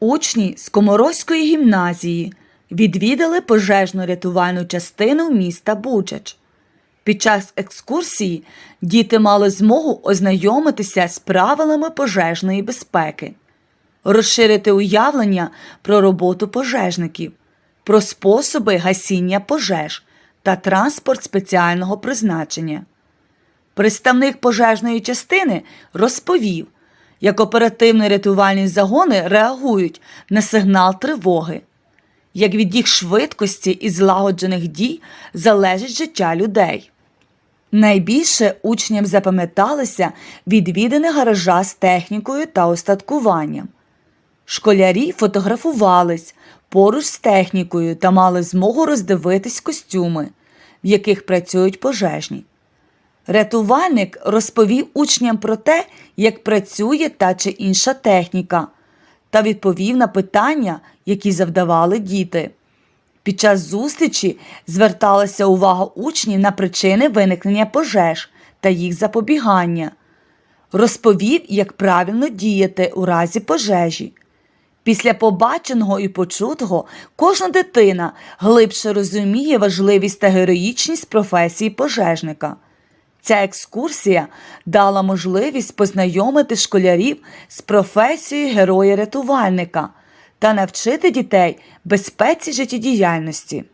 Учні з Коморозької гімназії відвідали пожежно-рятувальну частину міста Бучач. Під час екскурсії діти мали змогу ознайомитися з правилами пожежної безпеки, розширити уявлення про роботу пожежників, про способи гасіння пожеж та транспорт спеціального призначення. Представник пожежної частини розповів, як оперативно-рятувальні загони реагують на сигнал тривоги, як від їх швидкості і злагоджених дій залежить життя людей. Найбільше учням запам'яталися відвідини гаража з технікою та устаткуванням. Школярі фотографувались поруч з технікою та мали змогу роздивитись костюми, в яких працюють пожежні. Рятувальник розповів учням про те, як працює та чи інша техніка, та відповів на питання, які завдавали діти. Під час зустрічі зверталася увага учнів на причини виникнення пожеж та їх запобігання. Розповів, як правильно діяти у разі пожежі. Після побаченого і почутого кожна дитина глибше розуміє важливість та героїчність професії пожежника. Ця екскурсія дала можливість познайомити школярів з професією героя-рятувальника та навчити дітей безпеці життєдіяльності.